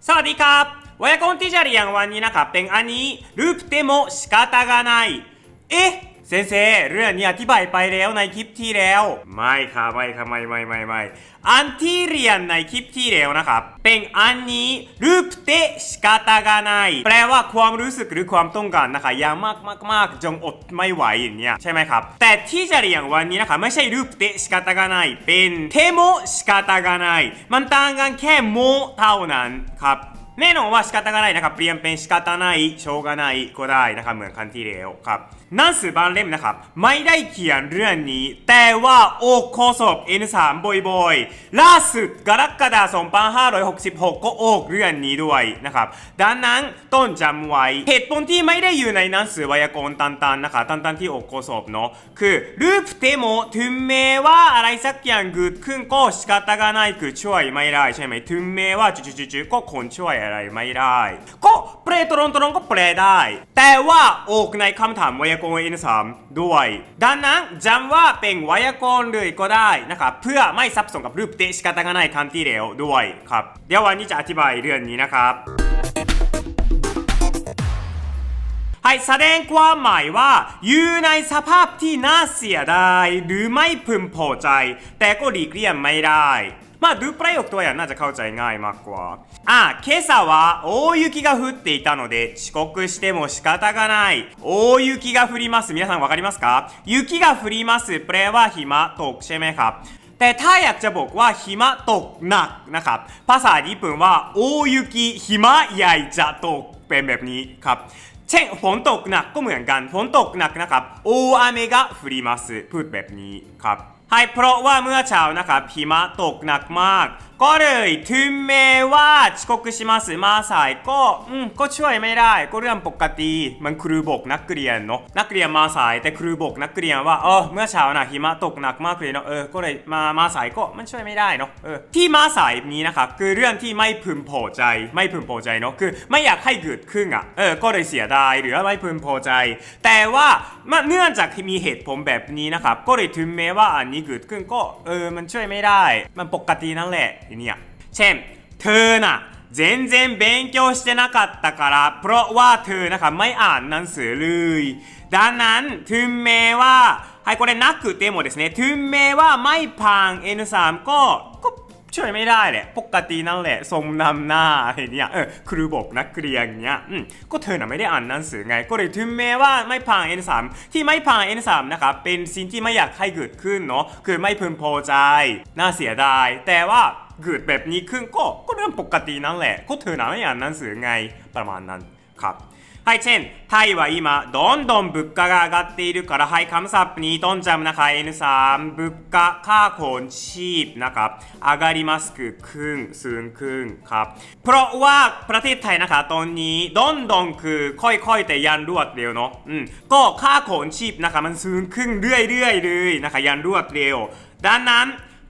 サワディカ。ーワヤコンティジャリアンワンになカッペンアニーループても仕方がない。え？ เซนเซเรื่องนี้อธิบายไปแล้วในคลิปที่แล้ว ไม่ค่ะไม่ค่ะไม่ไม่ไม่ไม่อันที่เรียนในคลิปที่แล้วนะครับ เป็นอันนี้รูปเตสกาตากานายแปลว่าความรู้สึกหรือความต้องการนะคะยามากมากมากจงอดไม่ไหวเนี่ยใช่ไหมครับ แต่ที่จะเรียนวันนี้นะคะไม่ใช่รูปเตสกาตากานายเป็นเทโมสกาตากานายมันต่างกันแค่โมเท่านั้นครับแน่นอนว่าสกาตากานายนะครับเปลี่ยนเป็นสกาตานายโชกานายก็ได้นะครับเหมือนคันที่แล้วครับหนังสือบางเล่มนะครับ ไม่ได้เขียนเรื่องนี้ แต่ว่าโอข้อสอบ N3 บ่อยๆล่าสุดกรกฎาคม2566 ก็ออกเรื่องนี้ด้วยนะครับดังนั้นต้องจำไว้เหตุผลที่ไม่ได้อยู่ในหนังสือไวยากรณ์ตันๆนะครับตันๆที่ออกข้อสอบเนาะคือรูปเทโมถึงแม้ว่าอะไรสักอย่างเกิดขึ้นก็仕方がないคือช่วยไม่ได้ใช่ไหมถึงแม้ว่าจุดๆๆก็คนช่วยอะไรไม่ได้ ก็ เปรตรงตรงก็แปลได้ แต่ว่าอกในคำถามไวยากรณ์อินสามด้วย ดังนั้นจำว่าเป็นไวยากรณ์เลยก็ได้นะครับเพื่อไม่ซับซ้อนกับรูปเตชิกาตะกนายคำที่เร็วด้วยครับ เดี๋ยววันนี้จะอธิบายเรื่องนี้นะครับให้แสดงความหมายว่า อยู่ในสภาพที่น่าเสียดายหรือไม่พึงพอใจ แต่ก็ดีเกลี่ยไม่ได้ まあดูประโยคตัวอย่างน่าจะเข้าใจง่ายมากกว่าอ่ะ今朝は大雪が降っていたので遅刻しても仕方がない大雪が降ります皆さんわかりますか雪が降りますแปลว่าหิมะตกใช่ไหมครับ แต่ถ้าอยากจะบอกว่าหิมะตกหนักนะครับ ภาษาญี่ปุ่นว่าโอยุกิหิมะใหญ่จะตกเป็นแบบนี้ครับ เช่นฝนตกหนักก็เหมือนกันฝนตกหนักนะครับโออาเมกะฟรีมัสพูดแบบนี้ครับ ให้เพราะว่าเมื่อเช้านะครับหิมะตกหนักมาก ก็เลยถึงแม้ว่า遅刻しますมาสายก็อืมก็ช่วยไม่ได้ ก็เรื่องปกติ มันครูบอกนักเรียนเนาะนักเรียนมาสายแต่ครูบอกนักเรียนว่าเออเมื่อเช้านะหิมะตกหนักมากเลยเนาะเออก็เลยมามาสายก็มันช่วยไม่ได้เนาะเออที่มาสายนี้นะครับคือเรื่องที่ไม่พึงพอใจ ไม่พึงพอใจเนาะคือไม่อยากให้เกิดขึ้นอ่ะเออก็เลยเสียดายหรือว่าไม่พึงพอใจ แต่ว่ามันเนื่องจากมีเหตุผลแบบนี้นะครับก็เลยถึงแม้ว่าอันนี้เกิดขึ้นก็เออมันช่วยไม่ได้ มันปกตินั่นแหละ ทีเนี่ย เช่น เธอน่ะ全然勉強してなかったからเพราะว่าเธอนะคะไม่อ่านหนังสือเลยดังนั้นถึงแม้ว่าให้これなくてもですねถึงแม้ว่าไม่ผ่าน N3 ก็ก็ช่วยไม่ได้แหละ ปกตินั่นแหละทรงนำหน้าอะไรเนี่ยเออครูบอกนักเรียนเนี้ยอืมก็เธอน่ะไม่ได้อ่านหนังสือไง ก็เลยถึงแม้ว่าไม่ผ่าน N3 ที่ไม่ผ่าน N3 นะครับเป็นสิ่งที่ไม่อยากให้เกิดขึ้นเนาะคือไม่พึงพอใจ น่าเสียดาย แต่ว่า เกิดแบบนี้ขึ้นก็ก็เรื่องปกตินั่นแหละ ก็เธอน่ะไม่อ่านหนังสือไงประมาณนั้นครับはい、チェン、タイは今、どんどん物価が上がっているから、はい、カムサップにトンジャムนะคะ N3 物価ค่าขนชีพนะครับ上がりますคือขึ้นสูงขึ้นครับ เพราะว่าประเทศไทยนะคะตอนนี้ดอนดองคือค่อยๆ แต่ยันรวดเร็วเนาะอืมก็ค่าขนชีพนะคะมันสูงขึ้นเรื่อยๆเลยนะคะยันรวดเร็ว ดังนั้น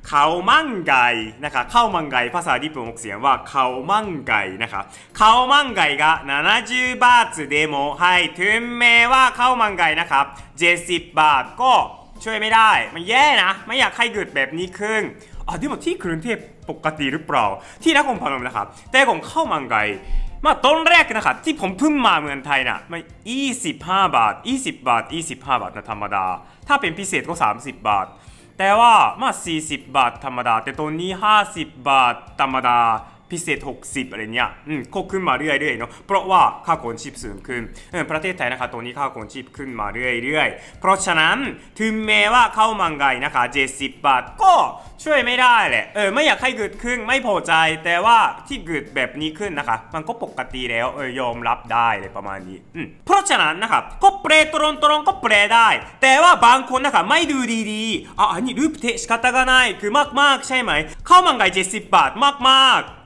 เขามั่งไก่นะคะเข้ามังไก่ภาษาญี่ปุ่นออกเสียงว่าเขามั่งไก่นะคะเขามั่งไก่ก็70บาทเดโมถึงแม้ว่าเข้ามังไก่นะครับ70บาทก็ช่วยไม่ได้ มันแย่นะ ไม่อยากให้เกิดแบบนี้ขึ้นอ๋อที่บอกที่กรุงเทพปกติหรือเปล่า ที่นักผมพนมนะครับ แต่ของเข้ามังไก่มาต้นแรกนะครับที่ผมเพิ่งมาเมืองไทยนะมัน25 บาท 20 บาท 25 บาทนะธรรมดา ถ้าเป็นพิเศษก็ 30 บาท แต่ว่า มา 40 บาทธรรมดา แต่ตัวนี้ 50 บาทธรรมดา พิเศษ 60 อะไรเนี่ยอืมก็ขึ้นมาเรื่อยๆเนาะเพราะว่าค่าของชีพสูงขึ้นอืมประเทศไทยนะคะตรงนี้ค่าของชีพขึ้นมาเรื่อยๆ เพราะฉะนั้นถึงแม้ว่าเข้ามังไงนะคะ 70 บาทก็ช่วยไม่ได้แหละ เออไม่อยากให้เกิดขึ้นไม่พอใจ แต่ว่าที่เกิดแบบนี้ขึ้นนะคะ มันก็ปกติแล้วเออยอมรับได้เลยประมาณนี้อืมเพราะฉะนั้นนะคะก็เปรตรงตรงก็แปลได้ แต่ว่าบางคนนะคะไม่ดูดีๆอะอันนี้รูปเทสกาตากนายคือมากๆ ใช่ไหม เข้ามังไง70 บาทมากๆ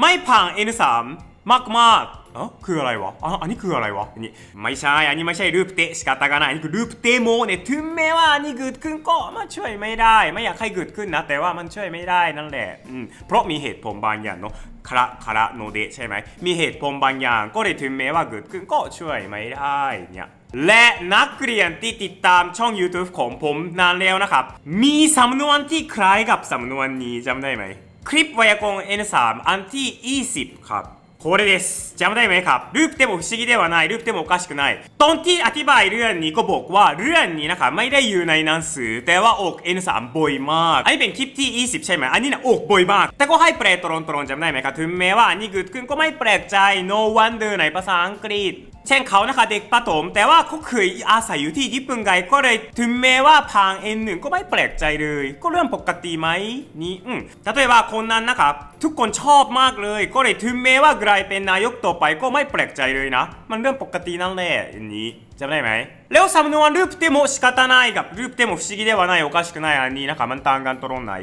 ไม่ผ่าน N3 มากมากเออคืออะไรวะอ,อันนี้คืออะไรวะนี่ไม่ใช่อันนี้ไม่ใช่รูปเตะสกัตากันอันนี้คือรูปเตโมเนี่ยถึงแม้ว่าอันนี้เกิดขึ้นก็มันช่วยไม่ได้ ไม่อยากให้เกิดขึ้นนะ แต่ว่ามันช่วยไม่ได้นั่นแหละอืมเพราะมีเหตุผลบางอย่างเนาะคระคระโนเดะใช่ไหมมีเหตุผลบางอย่างก็เลยถึงแม้ว่าเกิดขึ้นก็ช่วยไม่ได้เนี่ยและนักเรียนที่ติดตามช่อง YouTube ของผมนานแล้วนะครับ มีสำนวนที่คล้ายกับสำนวนนี้จำได้ไหม คลิปไวยากรณ์ N3 อันที่ 20 ครับこれですจำได้ไหมครับรูปเต็ม不思議ではないรูปเต็มおかしくないตอนที่อธิบายเรื่องนี้ก็บอกว่าเรื่องนี้นะครับไม่ได้อยู่ในหนังสือ แต่ว่าออก N3 บ่อยมาก อันนี้เป็นคลิปที่ 20 ใช่ไหมอันนี้นะออกบ่อยมาก แต่ก็ให้แปลตรงๆจำได้ไหมครับถึงแม้ว่าอันนี้เกิดขึ้นก็ไม่แปลกใจ no wonder ในภาษาอังกฤษ เช่นเขานะคะเด็กประถมแต่ว่าเขาเคยอาศัยอยู่ที่ญี่ปุ่นไงก็เลยถึงแม้ว่าพาง N1 ก็ไม่แปลกใจเลย ก็เรื่องปกติไหมนี่อืม例えばคนนั้นนะครับ ทุกคนชอบมากเลย ก็เลยถึงแม้ว่ากลายเป็นนายกต่อไปก็ไม่แปลกใจเลยนะ มันเรื่องปกตินั่นแหละอย่างนี้จำได้ไหมแล้วสำนวนรูปเต็ม仕方ないกับรูปเต็ม不思議ではないおかしくないอันนี้นะครับมันต่างกันตรงไหน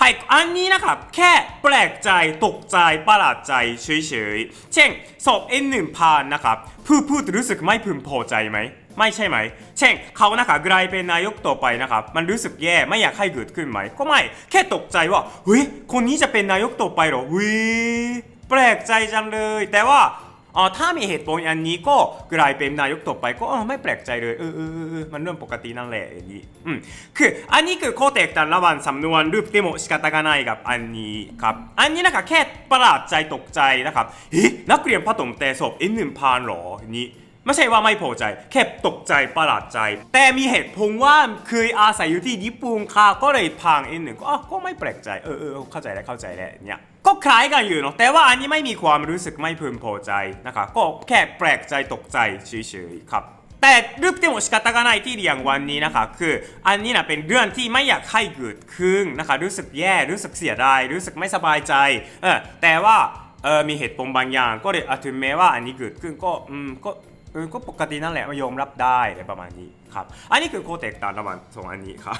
はいอันนี้นะครับแค่แปลกใจตกใจประหลาดใจเฉยๆเช่นสอบ N1 ผ่านนะครับพูดพูดรู้สึกไม่พึงพอใจไหม ไม่ใช่ไหม เช่นเขานะคะกลายเป็นนายกต่อไปนะครับ มันรู้สึกแย่ไม่อยากให้เกิดขึ้นไหม ก็ไม่ แค่ตกใจว่า เฮ้ย คนนี้จะเป็นนายกต่อไปเหรอเฮ้ยแปลกใจจังเลย แต่ว่า อ๋อถ้ามีเหตุผลอันนี้ก็กลายเป็นนายกต่อไปก็ไม่แปลกใจเลยเออเออเออมันเรื่องปกตินั่นแหละอย่างนี้อืมคืออันนี้คือข้อแตกต่างระหว่างสำนวนรูปเดโมชกตากานายกับอันนี้ครับอันนี้นะครับแค่ประหลาดใจตกใจนะครับเฮ้นักเรียนผสมแต่ศพเอ็นหนึ่งพานหรอนี้ ไม่ใช่ว่าไม่พอใจ แค่ตกใจประหลาดใจ แต่มีเหตุผลว่าเคยอาศัยอยู่ที่ญี่ปุ่นค่ะก็เลยพังอีกหนึ่งก็ก็ไม่แปลกใจเออเออเข้าใจแล้วเข้าใจแล้วเนี่ยก็คล้ายกันอยู่เนาะแต่ว่าอันนี้ไม่มีความรู้สึกไม่พึงพอใจนะคะก็แค่แปลกใจตกใจเฉยๆครับแต่รูปที่หมชสกตากันในที่เรียงวันนี้นะคะคืออันนี้นะเป็นเรื่องที่ไม่อยากให้เกิดขึ้นนะคะรู้สึกแย่รู้สึกเสียดายรู้สึกไม่สบายใจเออแต่ว่าเออมีเหตุผลบางอย่าง ก็เลยถึงแม้ว่าอันนี้เกิดขึ้นก็อืมก็ ก็ปกตินั่นแหละมายอมรับได้อะประมาณนี้ครับ อันนี้คือโคเตกต่างระหว่างสองอันนี้ครับ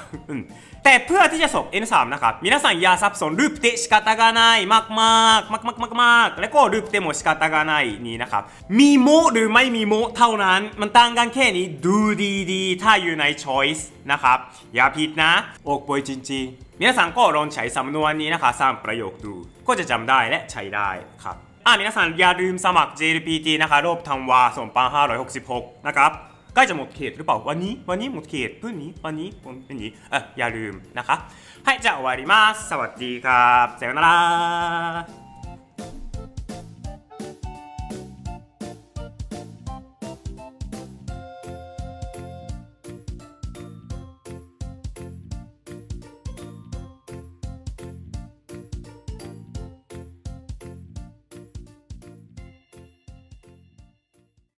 แต่เพื่อที่จะส่ง N3 นะครับมีนักสั่งยาซับสนรูปเตชิกาตากานายมากมากมากมากมากมากแล้วก็รูปเตโมชกาตากานายนี้นะครับ มีโมหรือไม่มีโมเท่านั้น มันต่างกันแค่นี้ดูดีดีถ้าอยู่ใน choice นะครับ อย่าผิดนะอกป่วยจริงๆมีนักสั่งก็ลองใช้สำนวนนี้นะคะสร้างประโยคดู ก็จะจำได้และใช้ได้ครับ อ่า皆さんอย่าลืมสมัคร JLPT นะคะรอบธันวา2566 นะครับใกล้จะหมดเขตหรือเปล่าวันนี้ วันนี้หมดเขตพรุ่งนี้วันนี้วันนี้เอออย่าลืมนะคะให้จะ終わりますสวัสดีครับさよなら